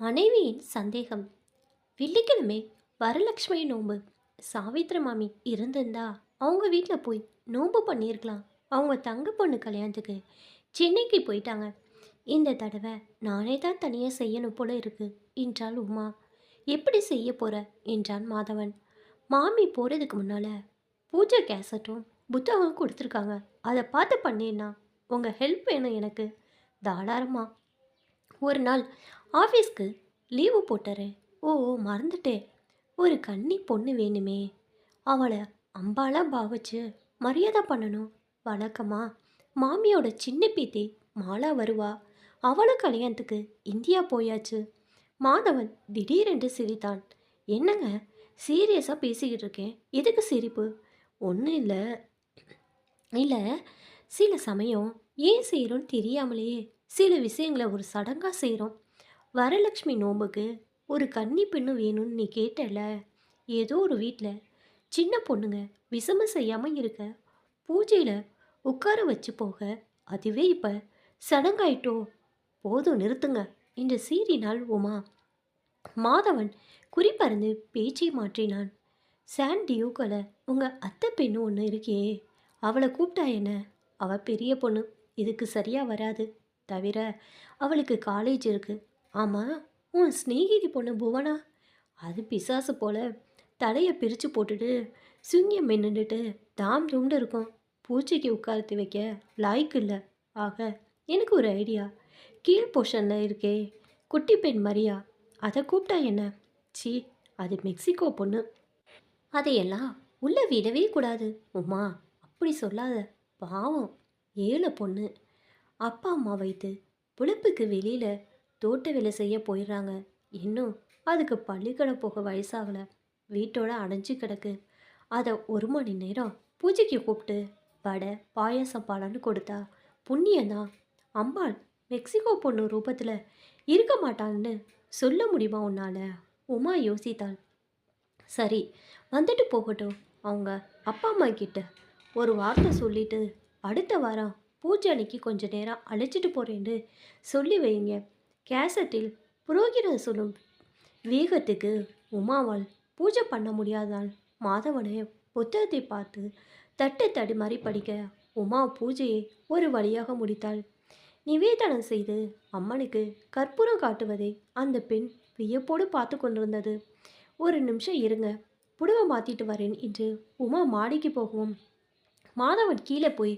மனைவியின் சந்தேகம். வெள்ளிக்கிழமை வரலட்சுமி நோன்பு. சாவித்திரி மாமி இருந்திருந்தா அவங்க வீட்டில் போய் நோன்பு பண்ணியிருக்கலாம். அவங்க தங்க பொண்ணு கல்யாணத்துக்கு சென்னைக்கு போயிட்டாங்க. இந்த தடவை நானே தான் தனியாக செய்யணும் போல இருக்கு என்றாள் உமா. எப்படி செய்ய போற? என்றான் மாதவன். மாமி போகிறதுக்கு முன்னால் பூஜை கேசட்டும் புத்தகம் கொடுத்துருக்காங்க. அதை பார்த்து பண்ணினா உங்கள் ஹெல்ப் வேணும் எனக்கு. தாராளமாக ஒரு நாள் ஆஃபீஸ்க்கு லீவு போட்டுறேன். ஓ மறந்துட்டேன் ஒரு கன்னி பொண்ணு வேணுமே. அவளை அம்பாலாக பாவிச்சு மரியாதை பண்ணணும். வழக்கமாக மாமியோட சின்ன பீத்தி மாலா வருவா. அவளும் கல்யாணத்துக்கு இந்தியா போயாச்சு. மாதவன் திடீரென்று சிரித்தான். என்னங்க? சீரியஸாக பேசிக்கிட்டு இருக்கேன் எதுக்கு சிரிப்பு? ஒன்றும் இல்லை. இல்லை சில சமயம் ஏன் செய்கிறோன்னு தெரியாமலேயே சில விஷயங்களை ஒரு சடங்காக செய்கிறோம் வரலட்சுமி நோம்புக்கு ஒரு கன்னி பெண்ணு வேணும்னு நீ கேட்டல? ஏதோ ஒரு வீட்டில் சின்ன பொண்ணுங்க விஷமம் செய்யாமல் இருக்க. பூஜையில் உட்கார வச்சு போக அதுவே இப்போ சடங்காயிட்டோ? போதும் நிறுத்துங்க என்று சீறினாள் உமா. மாதவன் குறிப்பறந்து பேச்சை மாற்றினான். சான் டியூக்கல உங்கள் அத்தை பெண்ணு ஒன்று இருக்கே அவளை கூப்பிட்டா என்ன? அவள் பெரிய பொண்ணு. இதுக்கு சரியாக வராது. தவிர அவளுக்கு காலேஜ் இருக்குது ஆமாம் உன் ஸ்நேகிதி பொண்ணு புவனா? அது பிசாசு போல் தலையை பிரித்து போட்டுட்டு சுங்கியம் மின்னுட்டு தாம் துண்டு இருக்கும். பூச்சிக்கு உட்கார்த்து வைக்க லாய்க்கு இல்லை. ஆக எனக்கு ஒரு ஐடியா கீழ் போர்ஷனில் இருக்கே குட்டி பெண் மரியா அதை கூப்பிட்டா என்ன? சி அது மெக்சிகோ பொண்ணு. அதையெல்லாம் உள்ளே விடவே கூடாது. உமா அப்படி சொல்லாத. பாவம். ஏழை பொண்ணு. அப்பா அம்மா வைத்து பிழைப்புக்கு வெளியில் தோட்ட வேலை செய்ய போயிடுறாங்க. இன்னும் அதுக்கு பள்ளிக்கடை போக வயசாகலை. வீட்டோட அடைஞ்சு கிடக்கு. அதை ஒரு மணி நேரம் பூஜைக்கு கூப்பிட்டு வடை பாயாசம் பழம்னு கொடுத்தா புண்ணியந்தான் அம்பாள் மெக்சிகோ பொண்ணு ரூபத்தில் இருக்க மாட்டான்னு சொல்ல முடியுமா உன்னால்? உமா யோசித்தாள். சரி வந்துட்டு போகட்டும். அவங்க அப்பா அம்மா கிட்ட ஒரு வார்த்தை சொல்லிட்டு அடுத்த வாரம் பூஜை அன்னைக்கு கொஞ்ச நேரம் அழைச்சிட்டு போகிறேன்னு சொல்லி வைங்க. கேசட்டில் புரோகிதர் சொல்லும் வேகத்துக்கு உமாவால் பூஜை பண்ண முடியாதால் மாதவனை புத்தகத்தை பார்த்து தட்டு தடுமாறி படிக்க உமா பூஜையை ஒரு வழியாக முடித்தாள். நிவேதனம் செய்து அம்மனுக்கு கற்பூரம் காட்டுவதை அந்த பெண் வியப்போடு பார்த்து கொண்டிருந்தது. ஒரு நிமிஷம் இருங்க புடவை மாற்றிட்டு வரேன் என்று உமா மாடிக்கு போகவும் மாதவன் கீழே போய்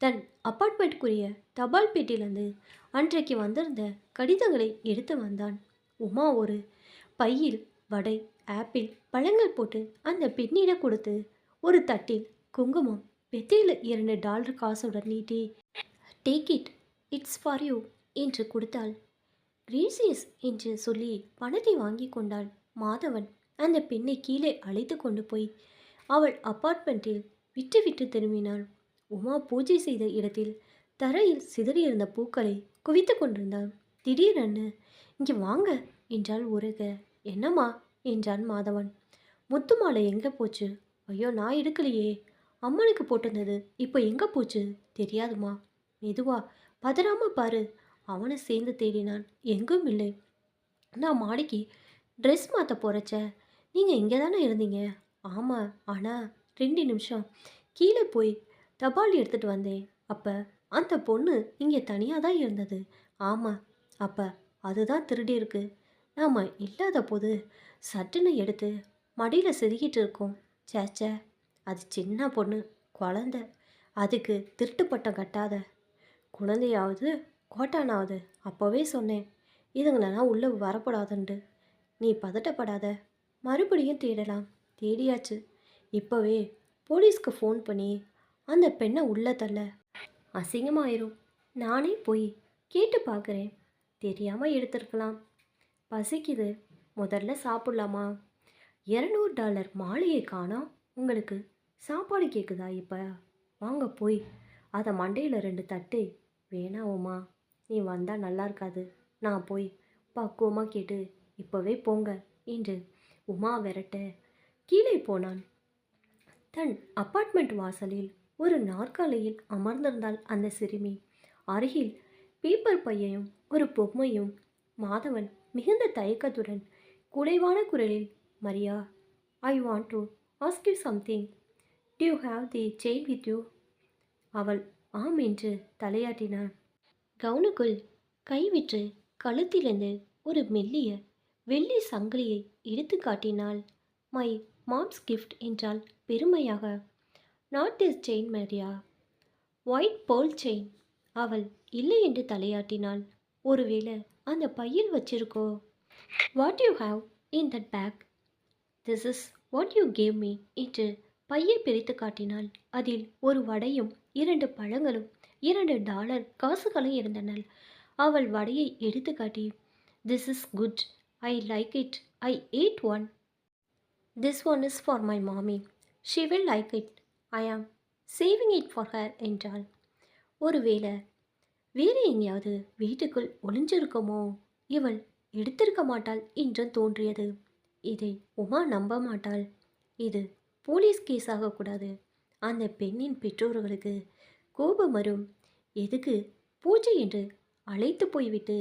தன் அப்பார்ட்மெண்ட்குரிய தபால் பெட்டியிலிருந்து அன்றைக்கு வந்திருந்த கடிதங்களை எடுத்து வந்தான். உமா ஒரு பையில் வடை ஆப்பிள் பழங்கள் போட்டு அந்த பெண்ணிடம் கொடுத்து ஒரு தட்டில் குங்குமம் பெத்தியில் இரண்டு டாலர் காசுடன் நீட்டி take it it's for you என்று கொடுத்தாள். கிரீசியஸ் என்று சொல்லி பணத்தை வாங்கி கொண்டாள் மாதவன். அந்த பெண்ணை கீழே அழைத்து கொண்டு போய் அவள் அப்பார்ட்மெண்ட்டில் விட்டு விட்டு திரும்பினாள். உமா பூஜை செய்த இடத்தில் தரையில் சிதறியிருந்த பூக்களை குவித்து கொண்டிருந்தாள் திடீரென்று இங்கே வாங்க என்றாள் உருக என்னம்மா? என்றான் மாதவன். முத்து மாலை எங்கே போச்சு? ஐயோ நான் எடுக்கலையே. அம்மனுக்கு போட்டிருந்தது. இப்போ எங்கே போச்சு? தெரியாதுமா மெதுவா பதறாம பாரு. அவனை சேர்ந்து தேடினான். எங்கும் இல்லை. நான் மாடிக்கு ட்ரெஸ் மாற்ற போகிறச்ச நீங்கள் இங்கே தானே இருந்தீங்க? ஆமாம் ஆனால் ரெண்டு நிமிஷம். கீழே போய் தபால் எடுத்துகிட்டு வந்தேன். அப்போ அந்த பொண்ணு இங்கே தனியாக தான் இருந்தது. ஆமாம் அப்போ அதுதான் திருடி இருக்கு. நாம் இல்லாத போது சட்டுன்னு எடுத்து மடியில் செதுக்கிட்டு இருக்கோம். சேச்சே அது சின்ன பொண்ணு குழந்த. அதுக்கு திருட்டு பட்டம் கட்டாத. குழந்தையாவது கோட்டானாவது அப்போவே சொன்னேன். இதுங்களெல்லாம் உள்ளே வரப்படாதுண்டு. நீ பதட்டப்படாத. மறுபடியும் தேடலாம். தேடியாச்சு. இப்போவே போலீஸ்க்கு ஃபோன் பண்ணி அந்த பெண்ணை உள்ளே தள்ள. அசிங்கமாயிரும். நானே போய் கேட்டு பார்க்குறேன் தெரியாமல் எடுத்திருக்கலாம். பசிக்குது. முதல்ல சாப்பிட்லாமா? இரநூறு டாலர் மாளிகை காணோம் உங்களுக்கு. சாப்பாடு கேட்குதா இப்போ? வாங்க போய். அதை மண்டையில் ரெண்டு தட்டு. வேணாம் நீ வந்தால் நல்லா இருக்காது. நான் போய் பக்குவமாக கேட்டு இப்போவே போங்க. என்று உமா விரட்ட கீழே போனான். தன் அப்பார்ட்மெண்ட் வாசலில் ஒரு நாற்காலியில் அமர்ந்திருந்தாள் அந்த சிறுமி. அருகில் பேப்பர் பையையும் ஒரு பொம்மையும் மாதவன் மிகுந்த தயக்கத்துடன் குறைவான குரலில் Maria I want to ask you something do you have the chain with you அவள் ஆம் என்று தலையாட்டினான். கவுனுக்குள் கைவிற்று கழுத்திலிருந்து ஒரு மெல்லிய வெள்ளி சங்கிலியை எடுத்து காட்டினாள். மை மாம்ஸ் கிஃப்ட் என்றால் பெருமையாக. Not this chain Maria? White pearl chain. அவள் இல்லை என்று தலையாட்டினாள். ஒருவேளை அந்த பையில் வச்சிருக்கோ? What you have in that bag? This is what you gave me என்று பையை பிரித்து காட்டினாள். அதில் ஒரு வடையும் இரண்டு பழங்களும் இரண்டு டாலர் காசுகளும் இருந்தன. அவள் வடையை எடுத்து காட்டி this is good. I like it. I ate one. This one is for my மாமி she will like it I am saving it for her என்றாள் ஒருவேளை வேறு எங்கேயாவது வீட்டுக்குள் ஒளிஞ்சிருக்குமோ? இவள் எடுத்திருக்க மாட்டாள் என்று தோன்றியது. இதை உமா நம்ப மாட்டாள். இது போலீஸ் கேஸ் ஆகக்கூடாது அந்த பெண்ணின் பெற்றோர்களுக்கு கோபம் வரும். எதுக்கு பூஜை என்று அழைத்து போய்விட்டு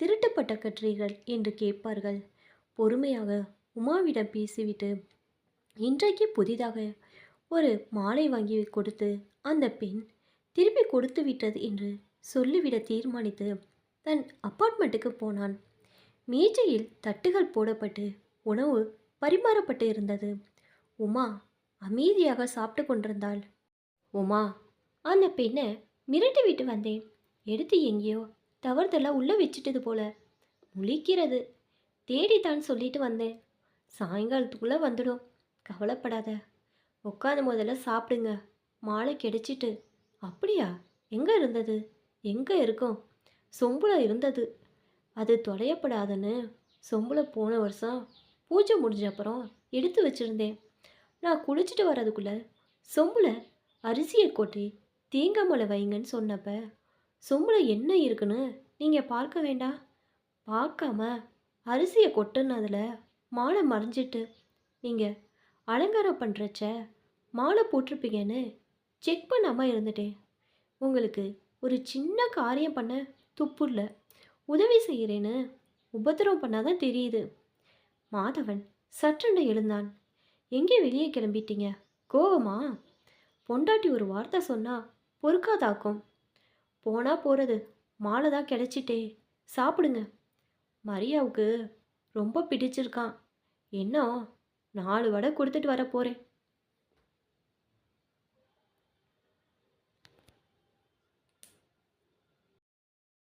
திருட்டுப்பட்ட கற்றீர்கள் என்று கேட்பார்கள். பொறுமையாக உமாவிடம் பேசிவிட்டு இன்றைக்கு புதிதாக ஒரு மாலை வாங்கி கொடுத்து அந்த பெண் திருப்பி கொடுத்து விட்டது என்று சொல்லிவிட தீர்மானித்து தன் அப்பார்ட்மெண்ட்டுக்கு போனான். மேஜையில் தட்டுகள் போடப்பட்டு உணவு பரிமாறப்பட்டு இருந்தது. உமா அமைதியாக சாப்பிட்டு கொண்டிருந்தாள். உமா அந்த பெண்ணை மிரட்டி விட்டு வந்தேன். எடுத்து எங்கேயோ தவறுதெல்லாம் உள்ளே வச்சுட்டது போல முழிக்கிறது. தேடித்தான் சொல்லிட்டு வந்தேன். சாயங்காலத்துக்குள்ளே வந்துடும். கவலைப்படாத. உட்காந்து முதல்ல சாப்பிடுங்க. மாலை கிடைச்சிட்டு. அப்படியா? எங்கே இருந்தது? எங்கே இருக்கும்? சொம்புல இருந்தது. அது தொலையப்படாதுன்னு சொம்புல போன வருஷம் பூஜை முடிஞ்ச அப்புறம் எடுத்து வச்சுருந்தேன். நான் குளிச்சுட்டு வர்றதுக்குள்ளே சொம்புல அரிசியை கொட்டி தேங்காய் வைங்கன்னு சொன்னப்ப சொம்புல என்ன இருக்குன்னு நீங்கள் பார்க்க வேண்டாம். பார்க்காம அரிசியை கொட்டுனதில் மாலை மறைஞ்சிட்டு நீங்கள் அலங்காரம் பண்ணுறச்ச மாலை போட்டிருப்பீங்கன்னு செக் பண்ணாமல் இருந்துட்டேன். உங்களுக்கு ஒரு சின்ன காரியம் பண்ண துப்புரில் உதவி செய்கிறேன்னு உபத்திரம் பண்ணாதான் தெரியுது. மாதவன் சற்றென்று எழுந்தான். எங்கே வெளியே கிளம்பிட்டீங்க? கோவமா? பொண்டாட்டி ஒரு வார்த்தை சொன்னால் பொறுக்காதாக்கும். போனால் போகிறது மாலை தான் கிடைச்சிட்டே. சாப்பிடுங்க. மரியாவுக்கு ரொம்ப பிடிச்சிருக்கான். என்ன நாலு வடை கொடுத்துட்டு வர போகிறேன்